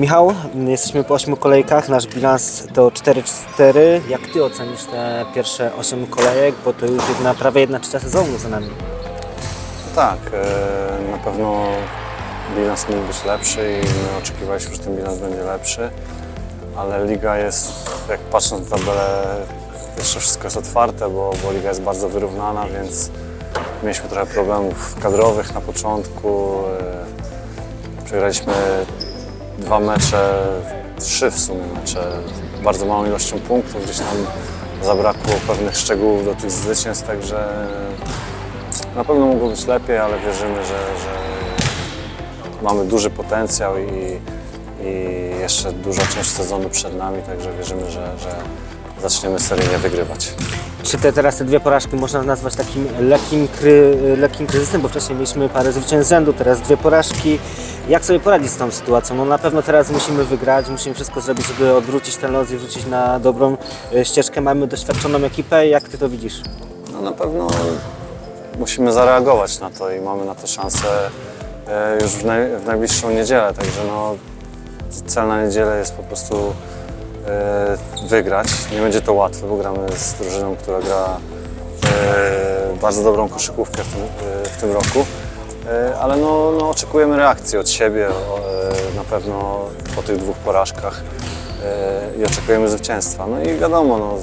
Michał, jesteśmy po 8 kolejkach, nasz bilans to 4-4. Jak Ty ocenisz te pierwsze 8 kolejek, bo to już jedna, prawie jedna trzecia sezonu za nami. Tak, e, na pewno bilans mógł być lepszy i my oczekiwaliśmy, że ten bilans będzie lepszy, ale liga jest, jak patrząc na tabelę, jeszcze wszystko jest otwarte, bo, bo liga jest bardzo wyrównana, więc mieliśmy trochę problemów kadrowych na początku. e, Przegraliśmy dwa mecze, trzy w sumie mecze, bardzo małą ilością punktów, gdzieś tam zabrakło pewnych szczegółów do tych zwycięstw, także na pewno mogło być lepiej, ale wierzymy, że, że mamy duży potencjał i, i jeszcze duża część sezonu przed nami, także wierzymy, że, że zaczniemy seryjnie wygrywać. Czy te teraz te dwie porażki można nazwać takim lekkim, kry, lekkim kryzysem, bo wcześniej mieliśmy parę zwycięstw rzędu, teraz dwie porażki. Jak sobie poradzić z tą sytuacją? No na pewno teraz musimy wygrać, musimy wszystko zrobić, żeby odwrócić ten los i wrócić na dobrą e, ścieżkę. Mamy doświadczoną ekipę, jak Ty to widzisz? No na pewno musimy zareagować na to i mamy na to szansę e, już w, naj, w najbliższą niedzielę, także no, cel na niedzielę jest po prostu wygrać. Nie będzie to łatwe, bo gramy z drużyną, która gra e, bardzo dobrą koszykówkę w tym, e, w tym roku, e, ale no, no, oczekujemy reakcji od siebie e, na pewno po tych dwóch porażkach e, i oczekujemy zwycięstwa. No i wiadomo, no,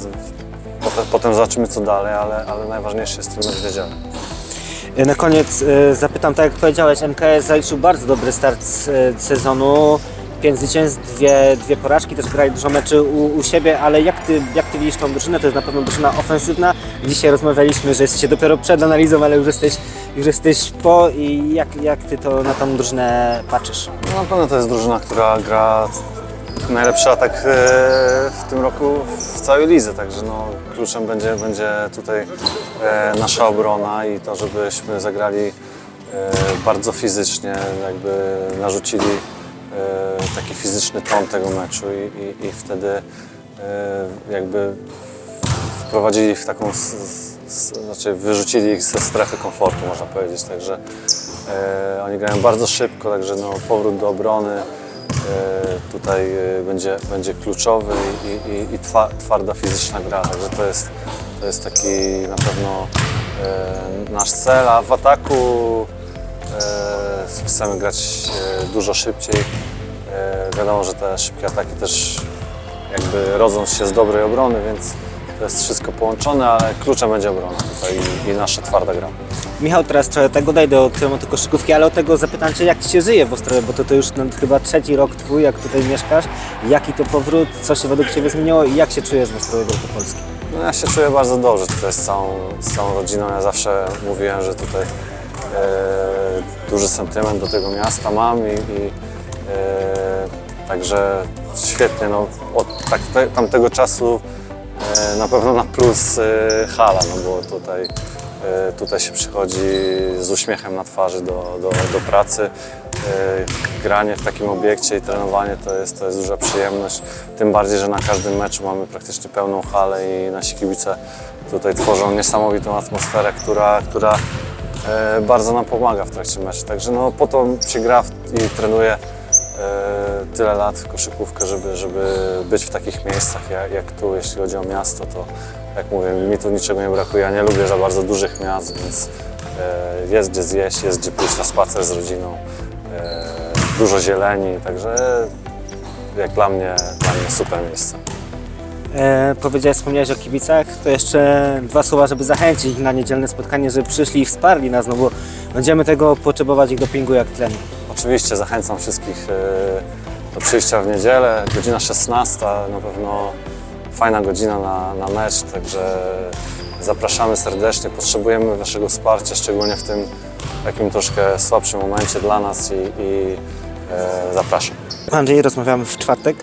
Potem, zobaczymy co dalej, ale, ale najważniejsze jest mecz w niedzielę. E, Na koniec e, zapytam, tak jak powiedziałeś, MKS zaliczył bardzo dobry start e, sezonu. Pięć zwycięstw, dwie, dwie porażki, też grali dużo meczy u, u siebie, ale jak ty, jak ty widzisz tą drużynę? To jest na pewno drużyna ofensywna. Dzisiaj rozmawialiśmy, że jesteście dopiero przed analizą, ale już jesteś, już jesteś po i jak, jak ty to na tą drużynę patrzysz? No, na pewno to jest drużyna, która gra najlepszy atak e, w tym roku w całej lidze, także no, kluczem będzie, będzie tutaj e, nasza obrona i to, żebyśmy zagrali e, bardzo fizycznie, jakby narzucili taki fizyczny ton tego meczu i, i, i wtedy e, jakby wprowadzili ich w taką, znaczy wyrzucili ich ze strefy komfortu, można powiedzieć. Także e, oni grają bardzo szybko, także no, powrót do obrony e, tutaj będzie, będzie kluczowy i, i, i twa, twarda fizyczna gra. Także to jest, to jest taki na pewno nasz cel, a w ataku chcemy grać dużo szybciej. E, wiadomo, że te szybkie ataki też jakby rodzą się z dobrej obrony, więc to jest wszystko połączone, ale kluczem będzie obrona tutaj i, i nasza twarda gra. Michał, teraz trochę tego dojdę do tematu koszykówki, ale o tego zapytam Cię, jak Ci się żyje w Ostrowie, bo to, to już no, chyba trzeci rok Twój, jak tutaj mieszkasz. Jaki to powrót, co się według Ciebie zmieniło i jak się czujesz w Ostrowie Wielkopolskim? No ja się czuję bardzo dobrze tutaj z całą, z całą rodziną. Ja zawsze mówiłem, że tutaj e, duży sentyment do tego miasta mam i, i także świetnie. No, od tak, te, tamtego czasu e, na pewno na plus e, hala, no bo tutaj, tutaj się przychodzi z uśmiechem na twarzy do, do, do pracy. Granie w takim obiekcie i trenowanie to jest, to jest duża przyjemność. Tym bardziej, że na każdym meczu mamy praktycznie pełną halę i nasi kibice tutaj tworzą niesamowitą atmosferę, która, która bardzo nam pomaga w trakcie meczu. Także no, po to się gra i trenuje tyle lat w koszykówkę, żeby, żeby być w takich miejscach jak, jak tu, jeśli chodzi o miasto, to jak mówię, mi tu niczego nie brakuje. Ja nie lubię za bardzo dużych miast, więc e, jest gdzie zjeść, jest gdzie pójść na spacer z rodziną, e, dużo zieleni, także jak dla mnie, dla mnie super miejsce. E, powiedziałeś, wspomniałeś o kibicach, to jeszcze dwa słowa, żeby zachęcić ich na niedzielne spotkanie, żeby przyszli i wsparli nas, no bo będziemy tego potrzebować ich dopingu jak tlenu. Oczywiście zachęcam wszystkich e, do przyjścia w niedzielę, godzina 16, na pewno fajna godzina na, na mecz, także zapraszamy serdecznie, potrzebujemy Waszego wsparcia, szczególnie w tym takim troszkę słabszym momencie dla nas i, i e, zapraszam. Andrzej, rozmawiamy w czwartek.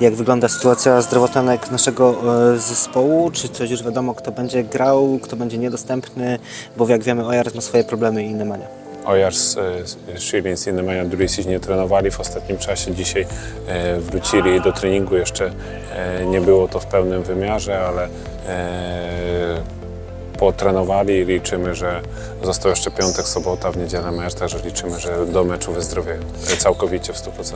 Jak wygląda sytuacja zdrowotnanek naszego e, zespołu? Czy coś już wiadomo, kto będzie grał, kto będzie niedostępny? Bo jak wiemy, Ojars ma swoje problemy i inne mania. Ojars, e, Szylin z Innemania Durisic nie trenowali w ostatnim czasie. Dzisiaj e, wrócili do treningu. Jeszcze e, nie było to w pełnym wymiarze, ale e, potrenowali liczymy, że został jeszcze piątek, sobota, w niedzielę mecz, także liczymy, że do meczu wyzdrowieją całkowicie w 100%.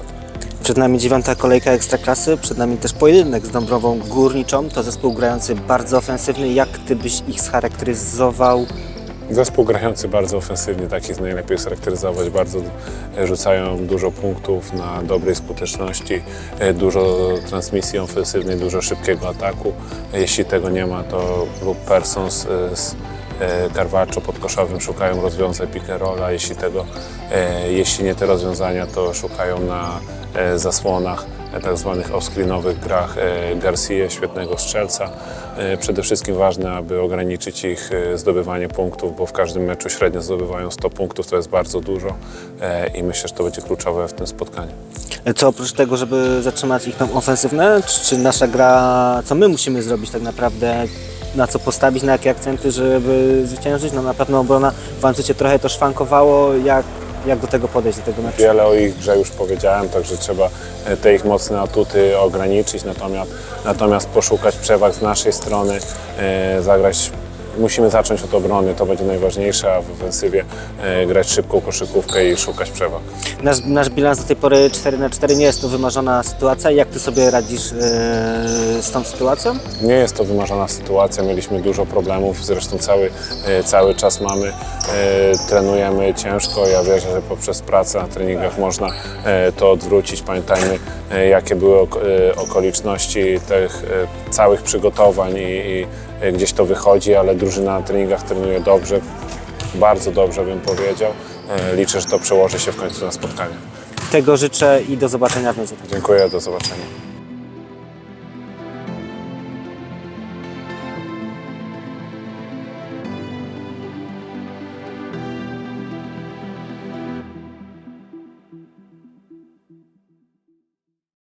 Przed nami dziewiąta kolejka Ekstraklasy, przed nami też pojedynek z Dąbrową Górniczą. To zespół grający bardzo ofensywny. Jak Ty byś ich scharakteryzował? Zespół grający bardzo ofensywnie, tak jest najlepiej scharakteryzować. Bardzo e, rzucają dużo punktów na dobrej skuteczności, e, dużo transmisji ofensywnej, dużo szybkiego ataku. Jeśli tego nie ma, to lub Persons e, z e, Carvaccio podkoszowym szukają rozwiązań pick and rolla. Jeśli, tego, e, jeśli nie te rozwiązania, to szukają na e, zasłonach e, tak zwanych off-screenowych grach e, Garcia, świetnego strzelca. E, Przede wszystkim ważne, aby ograniczyć ich e, zdobywanie punktów, bo w każdym meczu średnio zdobywają 100 punktów, to jest bardzo dużo i myślę, że to będzie kluczowe w tym spotkaniu. Co oprócz tego, żeby zatrzymać ich tam ofensywne, czy, czy nasza gra, co my musimy zrobić tak naprawdę, na co postawić, na jakie akcenty, żeby zwyciężyć? No na pewno obrona w Ancycie trochę to szwankowało. Jak, jak do tego podejść, do tego meczu? Wiele o ich grze już powiedziałem, także trzeba e, te ich mocne atuty ograniczyć, natomiast, natomiast poszukać przewag z naszej strony, e, zagrać. Musimy zacząć od obrony, to będzie najważniejsze, a w ofensywie e, grać szybką koszykówkę i szukać przewag. Nasz, nasz bilans do tej pory 4 na 4 nie jest to wymarzona sytuacja. Jak Ty sobie radzisz yy, z tą sytuacją? Nie jest to wymarzona sytuacja, mieliśmy dużo problemów, zresztą cały, e, cały czas mamy, e, trenujemy ciężko, ja wierzę, że poprzez pracę na treningach można e, to odwrócić. Pamiętajmy, e, jakie były ok- okoliczności tych e, całych przygotowań i, i gdzieś to wychodzi, ale drużyna na treningach trenuje dobrze, bardzo dobrze bym powiedział. E, Liczę, że to przełoży się w końcu na spotkanie. Tego życzę i do zobaczenia w. Dziękuję, do zobaczenia.